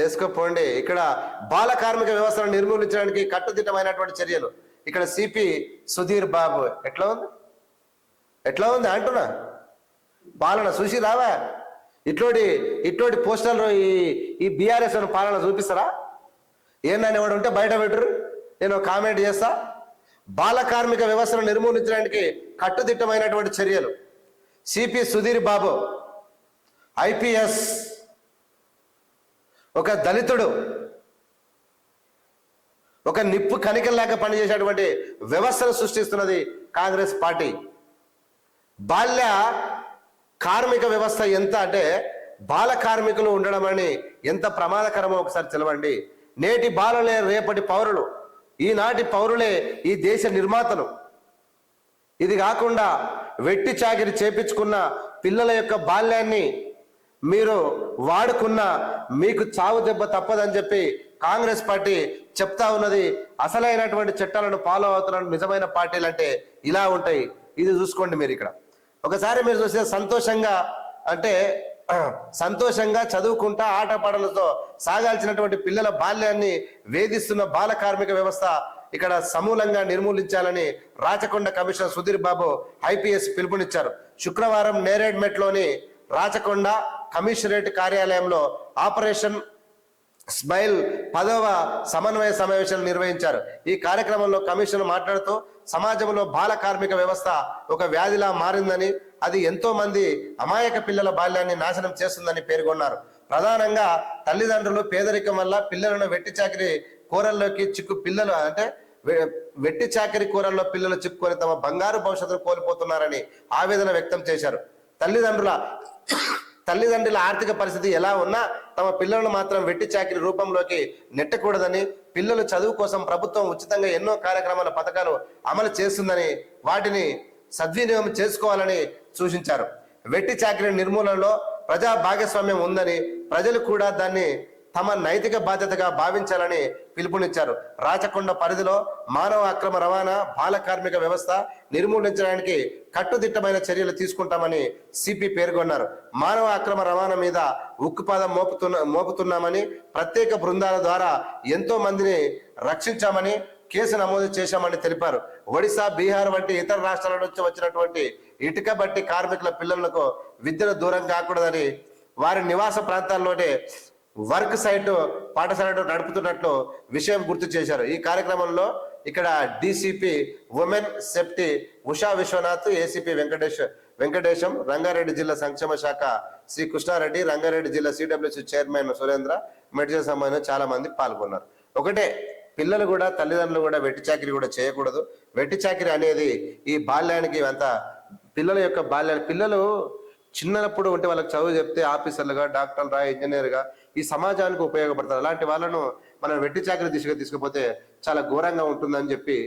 చేసుకోపోండి. ఇక్కడ బాల కార్మిక వ్యవస్థను నిర్మూలించడానికి కట్టుదిట్టమైనటువంటి చర్యలు. ఇక్కడ సిపి సుధీర్ బాబు. ఎట్లా ఉంది? ఎట్లా ఉంది అంటున్నా? పాలన చూసి రావా ఇట్లాంటి ఇట్లాంటి పోస్టర్లు ఈ ఈ బీఆర్ఎస్ పాలన చూపిస్తారా? ఏందని వాడు ఉంటే బయట పెట్టరు. నేను కామెంట్ చేస్తా. బాల కార్మిక వ్యవస్థను నిర్మూలించడానికి కట్టుదిట్టమైనటువంటి చర్యలు. సిపి సుధీర్ బాబు. ఐపీఎస్ ఒక దళితుడు ఒక నిప్పు కణికల్లాగా పనిచేసేటువంటి వ్యవస్థను సృష్టిస్తున్నది కాంగ్రెస్ పార్టీ. బాల్య కార్మిక వ్యవస్థ ఎంత అంటే బాల కార్మికులు ఉండడం అని ఎంత ప్రమాదకరమో ఒకసారి తెలవండి. నేటి బాలలే రేపటి పౌరులు ఈనాటి పౌరులే ఈ దేశ నిర్మాతలు. ఇది కాకుండా వెట్టి చాకిరి చేపించుకున్న పిల్లల యొక్క బాల్యాన్ని మీరు వాడుకున్న మీకు చావు దెబ్బ తప్పదని చెప్పి కాంగ్రెస్ పార్టీ చెప్తా ఉన్నది. అసలైనటువంటి చట్టాలను ఫాలో అవుతున్న నిజమైన పార్టీలు అంటే ఇలా ఉంటాయి. ఇది చూసుకోండి మీరు ఇక్కడ. ఒకసారి మీరు చూస్తే సంతోషంగా అంటే సంతోషంగా చదువుకుంటా ఆటపాటలతో సాగాల్సినటువంటి పిల్లల బాల్యాన్ని వేధిస్తున్న బాల కార్మిక వ్యవస్థ ఇక్కడ సమూలంగా నిర్మూలించాలని రాచకొండ కమిషనర్ సుధీర్ బాబు ఐపీఎస్ పిలుపునిచ్చారు. శుక్రవారం నేరేడ్మెట్లోని రాచకొండ కమిషనరేట్ కార్యాలయంలో ఆపరేషన్ స్మైల్ పదవ సమన్వయ సమావేశాలు నిర్వహించారు. ఈ కార్యక్రమంలో కమిషనర్ మాట్లాడుతూ సమాజంలో బాల కార్మిక వ్యవస్థ ఒక వ్యాధిలా మారిందని అది ఎంతో మంది అమాయక పిల్లల బాల్యాన్ని నాశనం చేస్తుందని పేర్కొన్నారు. ప్రధానంగా తల్లిదండ్రులు పేదరికం వల్ల పిల్లలను వెట్టి చాకిరి కూరల్లోకి చిక్కు పిల్లలు అంటే వె- వెట్టి చాకిరి కూరల్లో పిల్లలు చిక్కుకొని తమ బంగారు భవిష్యత్తును కోల్పోతున్నారని ఆవేదన వ్యక్తం చేశారు. తల్లిదండ్రుల తల్లిదండ్రుల ఆర్థిక పరిస్థితి ఎలా ఉన్నా తమ పిల్లలను మాత్రం వెట్టి చాకిరి రూపంలోకి నెట్టకూడదని పిల్లలు చదువు కోసం ప్రభుత్వం ఉచితంగా ఎన్నో కార్యక్రమాల పథకాలు అమలు చేస్తుందని వాటిని సద్వినియోగం చేసుకోవాలని సూచించారు. వెట్టి చాకిరి నిర్మూలనలో ప్రజా భాగస్వామ్యం ఉందని ప్రజలు కూడా దాన్ని తమ నైతిక బాధ్యతగా భావించాలని పిలుపునిచ్చారు. రాచకొండ పరిధిలో మానవ అక్రమ రవాణా బాల కార్మిక వ్యవస్థ నిర్మూలించడానికి కట్టుదిట్టమైన చర్యలు తీసుకుంటామని సిపి పేర్కొన్నారు. మానవ అక్రమ రవాణా మీద ఉక్కుపాదం మోపుతున్న మోపుతున్నామని ప్రత్యేక బృందాల ద్వారా ఎంతో మందిని రక్షించామని కేసు నమోదు చేశామని తెలిపారు. ఒడిశా బీహార్ వంటి ఇతర రాష్ట్రాల నుంచి వచ్చినటువంటి ఇటుక బట్టి కార్మికుల పిల్లలకు విద్యను దూరం కాకూడదని వారి నివాస ప్రాంతాల్లోనే వర్క్ సైట్ పాఠశాలను నడుపుతున్నట్లు విషయం గుర్తు చేశారు. ఈ కార్యక్రమంలో ఇక్కడ DCP women safety Usha Vishwanath ACP Venkatesh Venkatesham Rangareddy జిల్లా సంక్షేమ శాఖ శ్రీ కృష్ణారెడ్డి రంగారెడ్డి జిల్లా సిడబ్ల్యూసీ చైర్మన్ సురేంద్ర మెడిసిన్ సంబంధించిన చాలా మంది పాల్గొన్నారు. ఒకటే పిల్లలు కూడా తల్లిదండ్రులు కూడా వెట్టి చాకిరి కూడా చేయకూడదు. వెట్టి చాకిరి అనేది ఈ బాల్యానికి అంత పిల్లల యొక్క బాల్యాన్ని పిల్లలు చిన్నప్పుడు ఉంటే వాళ్ళకి చదువు చెప్తే ఆఫీసర్లుగా డాక్టర్లుగా ఇంజనీర్గా ఈ సమాజానికి ఉపయోగపడతారు. అలాంటి వాళ్ళను మనం వెట్టి చాకరి దిశగా తీసుకుపోతే చాలా ఘోరంగా ఉంటుందని చెప్పి